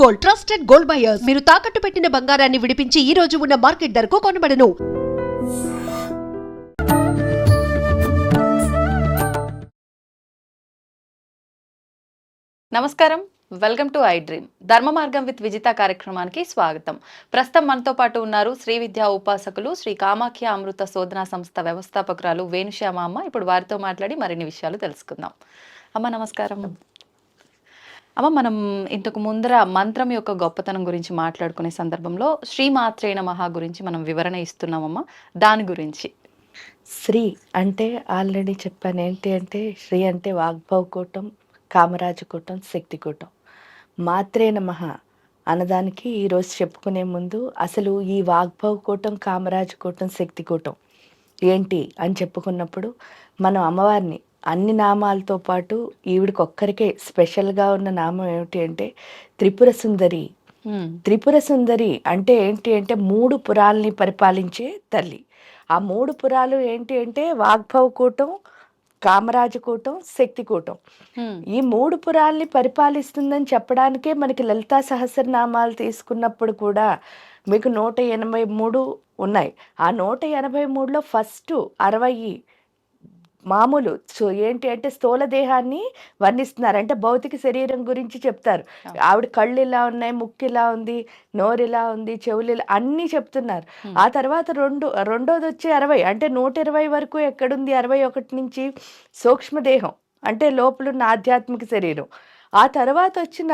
Gold trusted gold buyers మీరు తాకట్టు పెట్టిన బంగారాన్ని విడిపించి ఈ రోజు ఉన్న మార్కెట్ ధరకు కొనబడను. నమస్కారం. వెల్కమ్ టు ఐ డ్రీమ్ ధర్మ మార్గం విత్ విజిత కార్యక్రమానికి స్వాగతం. ప్రస్తుతం మనతో పాటు ఉన్నారు శ్రీ విద్యా ఉపాసకులు శ్రీ కామాఖ్య అమృత శోధన సంస్థ వ్యవస్థాపకురాలు వేణుశ్యామ అమ్మ. ఇప్పుడు వారితో మాట్లాడి మరిన్ని విషయాలు తెలుసుకుందాం. అమ్మ నమస్కారం. అమ్మ మనం ఇంతకు ముందర మంత్రం యొక్క గొప్పతనం గురించి మాట్లాడుకునే సందర్భంలో శ్రీమాత్రేణ మహా గురించి మనం వివరణ ఇస్తున్నామమ్మ. దాని గురించి. శ్రీ అంటే ఆల్రెడీ చెప్పాను. ఏంటి అంటే శ్రీ అంటే వాగ్భవకూటం కామరాజకూటం శక్తికూటం మాత్రేణ మహా అన్నదానికి ఈరోజు చెప్పుకునే ముందు అసలు ఈ వాగ్భవకూటం కామరాజకూటం శక్తికూటం ఏంటి అని చెప్పుకున్నప్పుడు మనం అమ్మవారిని అన్ని నామాలతో పాటు ఈవిడికి ఒక్కరికే స్పెషల్గా ఉన్న నామం ఏమిటి అంటే త్రిపుర సుందరి. త్రిపుర సుందరి అంటే ఏంటి అంటే మూడు పురాల్ని పరిపాలించే తల్లి ఆ మూడు పురాలు ఏంటి అంటే వాగ్భవకూటం కామరాజకూటం శక్తికూటం హ్మ్. ఈ మూడు పురాల్ని పరిపాలిస్తుందని చెప్పడానికే మనకి లలితా సహస్రనామాలు తీసుకున్నప్పుడు కూడా మీకు నూట ఎనభై మూడు ఉన్నాయి ఆ నూట ఎనభై మూడులో ఫస్ట్ అరవై మామూలు సో ఏంటి అంటే స్థూల దేహాన్ని వర్ణిస్తున్నారు అంటే భౌతిక శరీరం గురించి చెప్తారు. ఆవిడ కళ్ళు ఇలా ఉన్నాయి ముక్కు ఇలా ఉంది నోరు ఇలా ఉంది చెవులు ఇలా అన్నీ చెప్తున్నారు. ఆ తర్వాత రెండు రెండోది వచ్చి అరవై అంటే నూట ఇరవై వరకు ఎక్కడుంది అరవై ఒకటి నుంచి సూక్ష్మదేహం అంటే లోపలున్న ఆధ్యాత్మిక శరీరం. ఆ తర్వాత వచ్చిన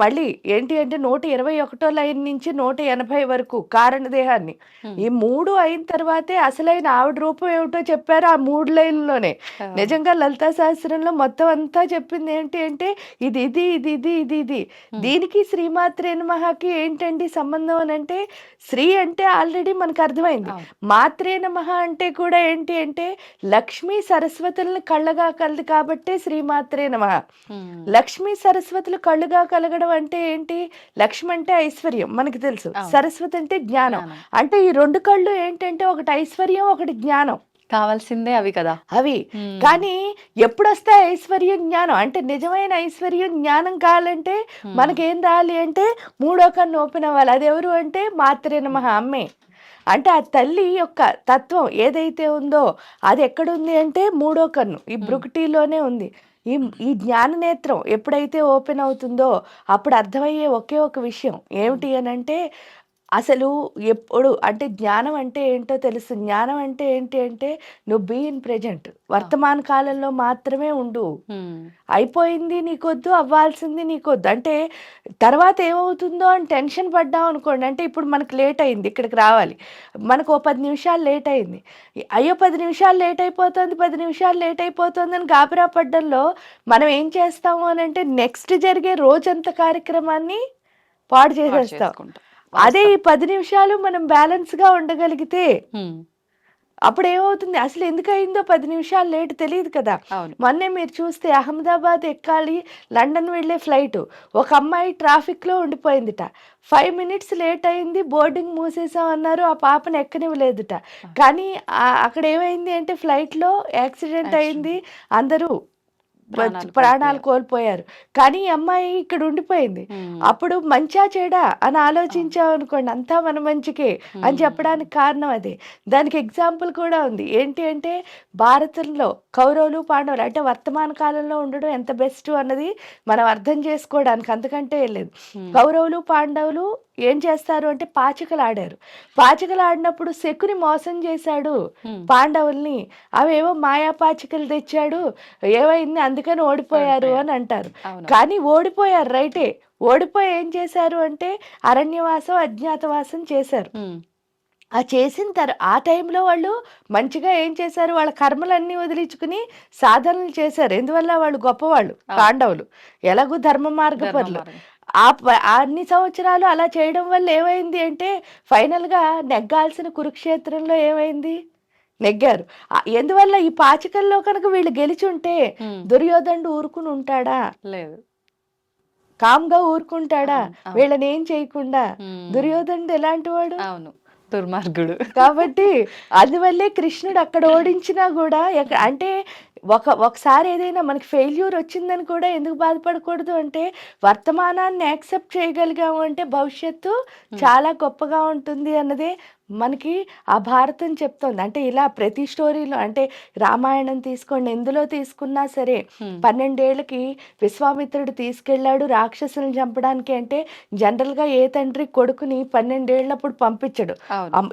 మళ్ళీ ఏంటి అంటే నూట ఇరవై ఒకటో లైన్ నుంచి నూట ఎనభై వరకు కారణదేహాన్ని. ఈ మూడు అయిన తర్వాతే అసలైన ఆవిడ రూపం ఏమిటో చెప్పారు ఆ మూడు లైన్లోనే. నిజంగా లలితా శాస్త్రంలో మొత్తం అంతా చెప్పింది ఏంటి అంటే ఇది ఇది ఇది ఇది ఇది ఇది. దీనికి శ్రీమాత్రే నమఃకి ఏంటండి సంబంధం అని అంటే శ్రీ అంటే ఆల్రెడీ మనకు అర్థమైంది. మాత్రే నమః అంటే కూడా ఏంటి అంటే లక్ష్మీ సరస్వతులను కళ్ళగా కలదు కాబట్టే శ్రీమాత్రే నమః హ్మ్. లక్ష్మీ సరస్వతులు కళ్ళుగా కలగడం అంటే ఏంటి? లక్ష్మి అంటే ఐశ్వర్యం మనకి తెలుసు. సరస్వతి అంటే జ్ఞానం. అంటే ఈ రెండు కళ్ళు ఏంటంటే ఒకటి ఐశ్వర్యం ఒకటి జ్ఞానం. కావాల్సిందే అవి కదా. అవి. కానీ ఎప్పుడు వస్తాయి ఐశ్వర్యం జ్ఞానం? అంటే నిజమైన ఐశ్వర్యం జ్ఞానం కావాలంటే. మనకేం రావాలి అంటే మూడో కన్ను ఓపెన్ అవ్వాలి. అది ఎవరు అంటే? మాత్రే నమః. అమ్మే. అంటే ఆ తల్లి యొక్క తత్వం ఏదైతే ఉందో అది ఎక్కడుంది అంటే మూడో కన్ను ఈ బ్రుకుటీలోనే ఉంది. ఈ ఈ జ్ఞాన నేత్రం ఎప్పుడైతే ఓపెన్ అవుతుందో అప్పుడు అర్థమయ్యే ఒకే ఒక విషయం ఏమిటి అని అంటే అసలు ఎప్పుడు అంటే జ్ఞానం అంటే ఏంటో తెలుసు. జ్ఞానం అంటే ఏంటి అంటే నువ్వు బీ ఇన్ ప్రజెంట్ వర్తమాన కాలంలో మాత్రమే ఉండు. అయిపోయింది నీకొద్దు అవ్వాల్సింది నీకొద్దు. అంటే తర్వాత ఏమవుతుందో అని టెన్షన్ పడ్డాం అనుకోండి. అంటే ఇప్పుడు మనకు లేట్ అయింది ఇక్కడికి రావాలి. మనకు ఓ పది నిమిషాలు లేట్ అయింది. అయ్యో పది నిమిషాలు లేట్ అయిపోతుంది పది నిమిషాలు లేట్ అయిపోతుంది అని గాబరా పడ్డంలో మనం ఏం చేస్తాము అని అంటే నెక్స్ట్ జరిగే రోజంత కార్యక్రమాన్ని పాడు చేసేస్తాం. అదే ఈ పది నిమిషాలు మనం బ్యాలెన్స్గా ఉండగలిగితే హ్మ్. అప్పుడు ఏమవుతుంది అసలు ఎందుకు అయిందో పది నిమిషాలు లేట్ తెలియదు కదా. మొన్నే మీరు చూస్తే అహ్మదాబాద్ ఎక్కాలి లండన్ వెళ్ళే ఫ్లైట్ ఒక అమ్మాయి ట్రాఫిక్లో ఉండిపోయిందిట. ఫైవ్ మినిట్స్ లేట్ అయింది బోర్డింగ్ మూసేసాం అన్నారు ఆ పాపను ఎక్కనివ్వలేదుట. కానీ అక్కడ ఏమైంది అంటే ఫ్లైట్లో యాక్సిడెంట్ అయింది అందరూ. ప్రాణాలు కోల్పోయారు. కానీ ఈ అమ్మాయి ఇక్కడ ఉండిపోయింది. అప్పుడు మంచా చెడా అని ఆలోచించాం అనుకోండి అంతా మన మంచికే అని. చెప్పడానికి కారణం అదే. దానికి ఎగ్జాంపుల్ కూడా ఉంది. ఏంటి అంటే భారతంలో కౌరవులు పాండవులు అంటే వర్తమాన కాలంలో ఉండడం ఎంత బెస్ట్ అన్నది మనం అర్థం చేసుకోవడానికి అంతకంటే లేదు. కౌరవులు పాండవులు ఏం చేస్తారు అంటే పాచికలు ఆడారు పాచికలు ఆడినప్పుడు శకుని మోసం చేశాడు. పాండవుల్ని. అవేవో మాయా పాచికలు తెచ్చాడు ఏమైంది అందుకని ఓడిపోయారు. అని అంటారు. కానీ ఓడిపోయారు రైటే. ఓడిపోయి ఏం చేశారు అంటే అరణ్యవాసం అజ్ఞాతవాసం చేశారు. ఆ చేసిన తర్వాత ఆ టైంలో వాళ్ళు మంచిగా ఏం చేశారు? వాళ్ళ కర్మలన్నీ వదిలించుకుని సాధనలు చేశారు. ఎందువల్ల? వాళ్ళు గొప్పవాళ్ళు. పాండవులు. ఎలాగూ ధర్మ మార్గపరులు. ఆ అన్ని సంవత్సరాలు అలా చేయడం వల్ల ఏమైంది అంటే ఫైనల్గా నెగ్గాల్సిన కురుక్షేత్రంలో ఏమైంది? నెగ్గారు ఎందువల్ల ఈ పాచికల్లో కనుక వీళ్ళు గెలిచి ఉంటే హ్మ్. దుర్యోధనుడు ఊరుకుని ఉంటాడా లేదు కామ్గా ఊరుకుంటాడా. వీళ్ళని ఏం చేయకుండా. దుర్యోధనుడు ఎలాంటి వాడు అవును దుర్మార్గుడు కాబట్టి అందువల్లే కృష్ణుడు అక్కడ ఓడించినా కూడా అంటే ఒక ఒకసారి ఏదైనా మనకి ఫెయిల్యూర్ వచ్చిందని కూడా ఎందుకు బాధపడకూడదు అంటే వర్తమానాన్ని యాక్సెప్ట్ చేయగలిగాము అంటే భవిష్యత్తు చాలా గొప్పగా ఉంటుంది అన్నదే మనకి ఆ భారతం చెప్తోంది. అంటే ఇలా ప్రతి స్టోరీలో అంటే రామాయణం తీసుకోండి ఎందులో తీసుకున్నా సరే. పన్నెండేళ్ళకి విశ్వామిత్రుడు తీసుకెళ్ళాడు రాక్షసులను చంపడానికి అంటే జనరల్గా ఏ తండ్రి కొడుకుని పన్నెండేళ్ళప్పుడు పంపించడు.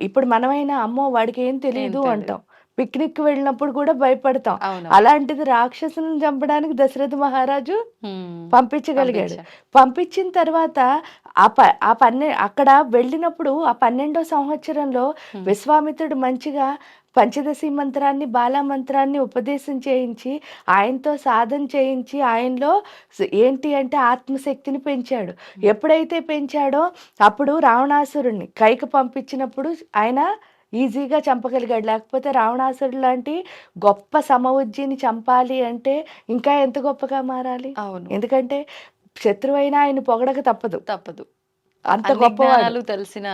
ఇప్పుడు మనమైనా అమ్మో వాడికి ఏం తెలియదు. అంటాం. పిక్నిక్ వెళ్ళినప్పుడు కూడా భయపడతాం అలాంటిది రాక్షసులను చంపడానికి దశరథ మహారాజు. పంపించగలిగాడు. పంపించిన తర్వాత ఆ ప ఆ పన్నె అక్కడ వెళ్ళినప్పుడు ఆ పన్నెండో సంవత్సరంలో. విశ్వామిత్రుడు మంచిగా పంచదశి మంత్రాన్ని బాలా మంత్రాన్ని ఉపదేశం చేయించి ఆయనతో సాధన చేయించి ఆయనలో ఏంటి అంటే ఆత్మశక్తిని పెంచాడు ఎప్పుడైతే పెంచాడో అప్పుడు రావణాసురుణ్ణి కైకి పంపించినప్పుడు ఆయన ఈజీగా చంపగలిగాడు. లేకపోతే రావణాసురుడు లాంటి గొప్ప సమవుజ్జిని చంపాలి అంటే ఇంకా ఎంత గొప్పగా మారాలి? అవును. ఎందుకంటే శత్రువైనా ఆయన పొగడక తప్పదు. తప్పదు. అంత గొప్పవాడు. తెలిసిన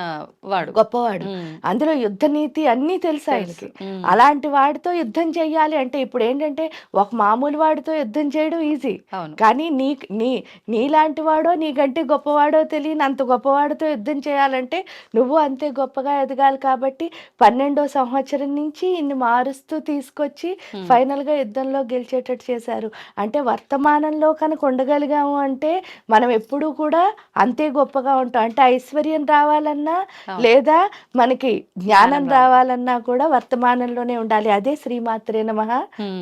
వాడు. గొప్పవాడు. అందులో యుద్ధ నీతి అన్నీ తెలుసు ఆయనకి. అలాంటి వాడితో యుద్ధం చెయ్యాలి అంటే ఇప్పుడు ఏంటంటే ఒక మామూలు వాడితో యుద్ధం చేయడం ఈజీ. కానీ నీ నీ నీలాంటి వాడో నీకంటే గొప్పవాడో తెలియని అంత గొప్పవాడితో యుద్ధం చేయాలంటే నువ్వు అంతే గొప్పగా ఎదగాలి కాబట్టి పన్నెండో సంవత్సరం నుంచి ఇన్ని మారుస్తూ తీసుకొచ్చి. ఫైనల్గా యుద్ధంలో గెలిచేటట్టు చేశారు. అంటే వర్తమానంలో కనుక ఉండగలిగాము అంటే మనం ఎప్పుడూ కూడా అంతే గొప్పగా ఉంటాం. అంటే ఐశ్వర్యం రావాలన్నా. లేదా మనకి జ్ఞానం రావాలన్నా కూడా వర్తమానంలోనే ఉండాలి. అదే శ్రీమాత్రే నమః.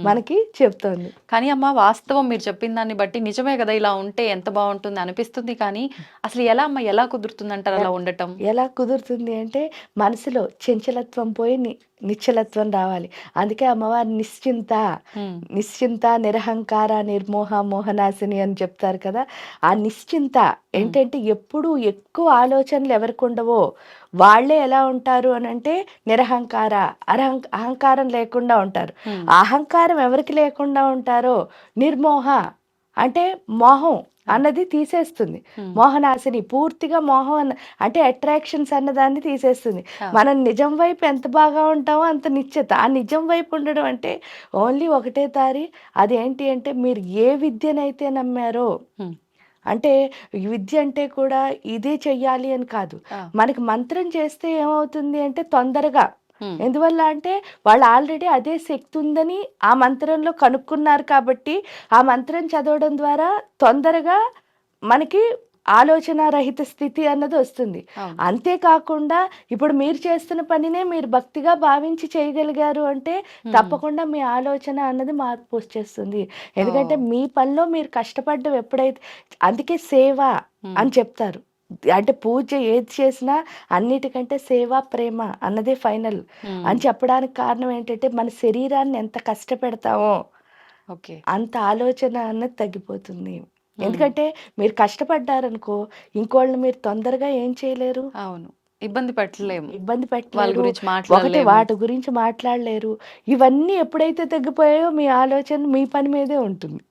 మనకి చెప్తోంది. కానీ అమ్మ వాస్తవం మీరు చెప్పిన దాన్ని బట్టి నిజమే కదా ఇలా ఉంటే ఎంత బాగుంటుంది అనిపిస్తుంది. కానీ అసలు ఎలా అమ్మ ఎలా కుదురుతుంది అంటారు అలా ఉండటం? ఎలా కుదురుతుంది అంటే మనసులో చంచలత్వం పోయి నిశ్చలత్వం రావాలి. అందుకే అమ్మవారు నిశ్చింత. నిశ్చింత నిరహంకార నిర్మోహ మోహనాశిని అని చెప్తారు కదా. ఆ నిశ్చింత ఏంటంటే ఎప్పుడు ఎక్కువ ఆలోచనలు ఎవరికి ఉండవో వాళ్ళే ఎలా ఉంటారు అని అంటే నిరహంకార అరహం అహంకారం లేకుండా ఉంటారు. అహంకారం ఎవరికి లేకుండా ఉంటారో నిర్మోహ అంటే మోహం. అన్నది తీసేస్తుంది. మోహనాశిని పూర్తిగా మోహం అన్న అంటే అట్రాక్షన్స్ అన్నదాన్ని తీసేస్తుంది. మనం నిజం వైపు ఎంత బాగా ఉంటామో అంత నిశ్చిత ఆ నిజం వైపు ఉండడం అంటే ఓన్లీ ఒకటే దారి అదేంటి అంటే మీరు ఏ విద్యనైతే నమ్మారో. అంటే ఈ విద్య అంటే కూడా ఇదే చెయ్యాలి అని కాదు. మనకి మంత్రం చేస్తే ఏమవుతుంది అంటే తొందరగా. ఎందువల్ల అంటే వాళ్ళు ఆల్రెడీ అదే శక్తి ఉందని ఆ మంత్రంలో కనుక్కున్నారు కాబట్టి ఆ మంత్రం చదవడం ద్వారా తొందరగా మనకి ఆలోచన రహిత స్థితి అన్నది వస్తుంది. అంతేకాకుండా ఇప్పుడు మీరు చేస్తున్న పనినే మీరు భక్తిగా భావించి చేయగలిగారు అంటే తప్పకుండా మీ ఆలోచన అన్నది మార్పు వచ్చేస్తుంది ఎందుకంటే. మీ పనిలో మీరు కష్టపడ్డం ఎప్పుడైతే అందుకే సేవ. అని చెప్తారు అంటే పూజ ఏది చేసినా అన్నిటికంటే సేవ ప్రేమ అన్నదే ఫైనల్. అని చెప్పడానికి కారణం ఏంటంటే మన శరీరాన్ని ఎంత కష్టపెడతామో ఓకే. అంత ఆలోచన అన్నది తగ్గిపోతుంది. ఎందుకంటే మీరు కష్టపడ్డారనుకో ఇంకోళ్ళని మీరు తొందరగా ఏం చేయలేరు. అవును. ఇబ్బంది పెట్టలేము. ఇబ్బంది పెట్టలేరు. గురించి ఒకటి వాటి గురించి మాట్లాడలేరు. ఇవన్నీ ఎప్పుడైతే తగ్గిపోయాయో మీ ఆలోచన మీ పని మీదే ఉంటుంది.